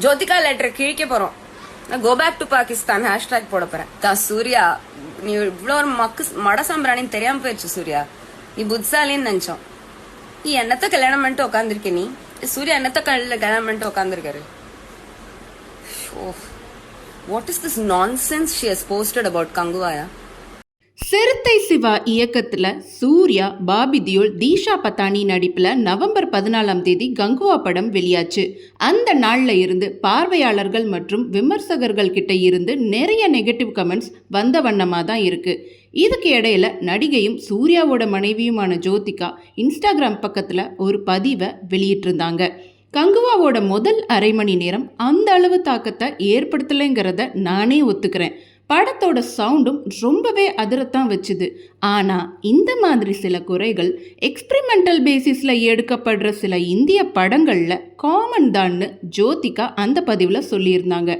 Jyothika letter கிழிக்க போறோம். நான் go back to Pakistan hashtag போட போறேன். தா சூர்யா நீ இவ்வளோ ஒரு மக்கு மட சாம்பிராணின்னு தெரியாம போயிடுச்சு சூர்யா. நீ புத்சாலின்னு நினைச்சோம். நீ என்னத்த கல்யாணம் பண்ணிட்டு உட்காந்துருக்க நீ? சூர்யா என்னத்த கல்ல கல்யாணம் பண்ணிட்டு உட்காந்துருக்காரு what is this nonsense she has posted about கங்குவாயா Siruthai Siva இயக்கத்தில் சூர்யா பாபி தியோல் தீஷா பத்தானி நடிப்பில் நவம்பர் பதினாலாம் தேதி கங்குவா படம் வெளியாச்சு. அந்த நாளில் இருந்து பார்வையாளர்கள் மற்றும் விமர்சகர்கள் கிட்ட இருந்து நிறைய நெகட்டிவ் கமெண்ட்ஸ் வந்த வண்ணமாக தான் இருக்கு. இதுக்கு இடையில நடிகையும் சூர்யாவோட மனைவியுமான ஜோதிகா இன்ஸ்டாகிராம் பக்கத்தில் ஒரு பதிவை வெளியிட்டிருந்தாங்க. கங்குவாவோட முதல் அரை மணி நேரம் அந்த அளவு தாக்கத்தை ஏற்படுத்தலைங்கிறத நானே ஒத்துக்கிறேன். படத்தோட சவுண்டும் ரொம்பவே அதிரத்தான் வச்சுது. ஆனால் இந்த மாதிரி சில குறைகள் எக்ஸ்பிரிமெண்டல் பேசிஸில் எடுக்கப்படுற சில இந்திய படங்களில் காமன் தான்னு ஜோதிகா அந்த பதிவில் சொல்லியிருந்தாங்க.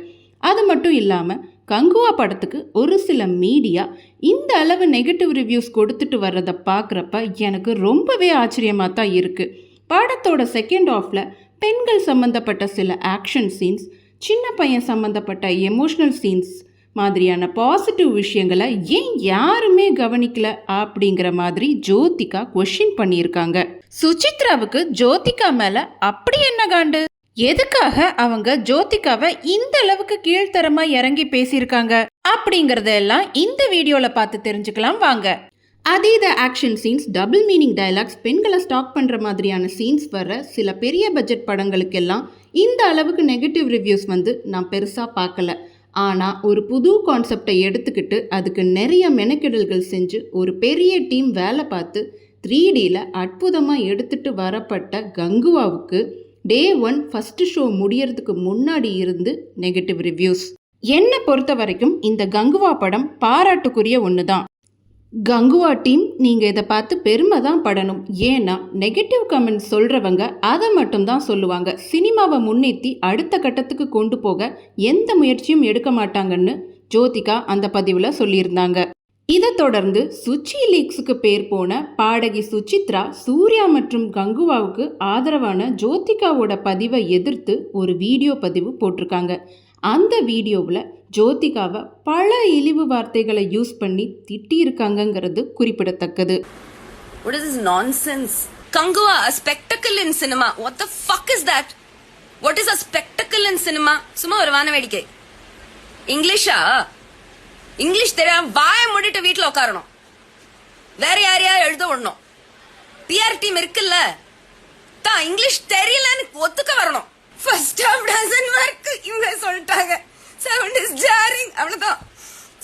அது மட்டும் இல்லாமல் கங்குவா படத்துக்கு ஒரு சில மீடியா இந்த அளவு நெகட்டிவ் ரிவ்யூஸ் கொடுத்துட்டு வர்றதை பார்க்குறப்ப எனக்கு ரொம்பவே ஆச்சரியமாக தான் இருக்குது படத்தோட செகண்ட் ஆஃபில் பெண்கள் சம்மந்தப்பட்ட சில ஆக்ஷன் சீன்ஸ் சின்ன பையன் சம்மந்தப்பட்ட எமோஷ்னல் சீன்ஸ் மாதிரியான பாசிட்டிவ் விஷயங்களை ஏன் யாருமே கவனிக்கல அப்படிங்கிற மாதிரி ஜோதிகா கொஷின் பண்ணியிருக்காங்க. சுசித்ராவுக்கு ஜோதிகா மேல அப்படி என்ன காண்டு? எதுக்காக அவங்க ஜோதிகாவை இந்த அளவுக்கு கீழ்த்தரமா இறங்கி பேசியிருக்காங்க? அப்படிங்கறதெல்லாம் இந்த வீடியோல பார்த்து தெரிஞ்சுக்கலாம் வாங்க. அதீத action scenes double meaning dialogues பெண்களை ஸ்டாக் பண்ணுற மாதிரியான சீன்ஸ் வர சில பெரிய பட்ஜெட் படங்களுக்கெல்லாம் இந்த அளவுக்கு நெகட்டிவ் ரிவ்யூஸ் வந்து நான் பெருசாக பார்க்கல. ஆனால் ஒரு புது கான்செப்டை எடுத்துக்கிட்டு அதுக்கு நிறைய மெனக்கெடல்கள் செஞ்சு ஒரு பெரிய டீம் வேலை பார்த்து த்ரீ டியில் அற்புதமாக எடுத்துட்டு வரப்பட்ட கங்குவாவுக்கு டே ஒன் ஃபஸ்ட்டு ஷோ முடியறதுக்கு முன்னாடி இருந்து நெகட்டிவ் ரிவ்யூஸ் என்னை பொறுத்த வரைக்கும் இந்த கங்குவா படம் பாராட்டுக்குரிய ஒன்று தான் கங்குவா டீம் நீங்கள் இதை பார்த்து பெருமை தான் படணும். ஏன்னா நெகட்டிவ் கமெண்ட் சொல்கிறவங்க அதை மட்டும் தான் சொல்லுவாங்க. சினிமாவை முன்னேற்றி அடுத்த கட்டத்துக்கு கொண்டு போக எந்த முயற்சியும் எடுக்க மாட்டாங்கன்னு ஜோதிகா அந்த பதிவில் சொல்லியிருந்தாங்க. இதை தொடர்ந்து சுச்சி லீக்ஸுக்கு பேர் போன பாடகி சுசித்ரா சூர்யா மற்றும் கங்குவாவுக்கு ஆதரவான ஜோதிகாவோட பதிவை எதிர்த்து ஒரு வீடியோ பதிவு போட்டிருக்காங்க. அந்த வீடியோவில் ஜோதிகாவை பல இழிவு வார்த்தைகளை யூஸ் பண்ணி திட்டியிருக்காங்கங்கிறது குறிப்பிடத்தக்கது What is this nonsense? Kangua, a spectacle in cinema. What the fuck is that? What is a spectacle in cinema? சும்மா ஒரு வான வேடிக்கை இங்கிலீஷா இங்கிலீஷ் தெரியாம வாய மூடிட்டு வீட்டில் உட்காரணும் வேற யாரையா எழுத விடணும் பிஆர் டீம் இருக்குல்ல தான் இங்கிலீஷ் தெரியலன்னு ஒத்துக்க வரணும் ஃபர்ஸ்ட் ஹாஃப் டசன் ஒர்க் இவங்க சொல்லிட்டாங்க. சவுண்ட் இஸ் ஜாரிங் அவ்வளோதான்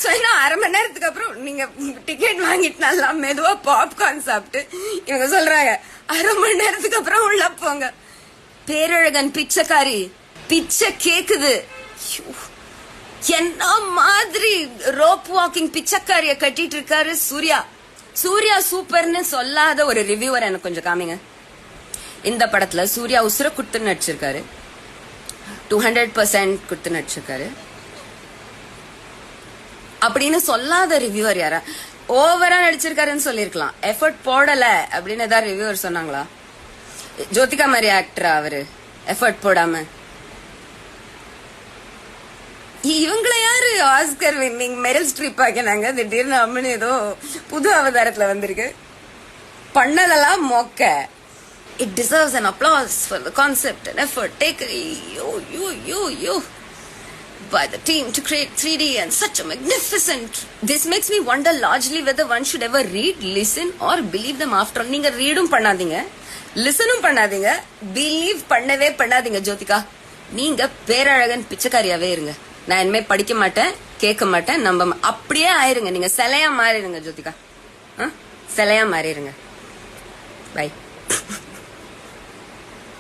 ஸோ இன்னும் அரை மணி நேரத்துக்கு அப்புறம் நீங்கள் டிக்கெட் வாங்கிட்டு நல்லா மெதுவாக பாப்கார்ன் சாப்பிட்டு இவங்க சொல்கிறாங்க அரை மணி நேரத்துக்கு அப்புறம் உள்ள போங்க. பேரழகன் பிச்சைக்காரி பிச்சை கேக்குது. என்ன மாதிரி ரோப் வாக்கிங் பிச்சைக்காரிய கட்டிட்டு இருக்காரு சூர்யா. சூர்யா சூப்பர்னு சொல்லாத ஒரு ரிவ்யூவர் எனக்கு கொஞ்சம் காமிங்க. இந்த படத்துல சூர்யா உசுர குடுத்து நடிச்சிருக்காரு. டூ ஹண்ட்ரட் பர்சன்ட் கொடுத்து நடிச்சிருக்காரு. அப்படின்னு சொல்லாத ரிவ்யூவர் யாரா? ஓவரா நடிச்சிருக்காருன்னு சொல்லிருக்கலாம் எஃபர்ட் போடல அப்படின்னு ஏதாவது ரிவ்யூவர் சொன்னாங்களா? ஜோதிகா மாதிரி ஆக்டரா அவரு? எஃபர்ட் போடாம. இவங்கள யாரு? ஆஸ்கர் வின்னிங் மெரல் ஸ்ட்ரீப் ஆக்கினாங்க. திடீர்னு அம்மனு ஏதோ புது அவதாரத்துல வந்திருக்கு. பண்ணதெல்லாம் மொக்க. It deserves an applause for the concept and effort tag yo yo yo yo by the team to create 3D and such a magnificent. This makes me wonder largely whether one should ever read, listen or believe them. After all. நீங்க ரீடும் பண்ணாதீங்க. லிசனும் பண்ணாதீங்க. Believe பண்ணவே பண்ணாதீங்க ஜோதிகா. நீங்க பேரழகன் பிச்சைக்காரியாவே இருங்க. நான் இனிமே படிக்க மாட்டேன் கேட்க மாட்டேன் நம்ப அப்படியே ஆயிருங்க. நீங்க சிலையா மாறிடுங்க ஜோதிகா. ஆ? சிலையா மாறிடுங்க. பை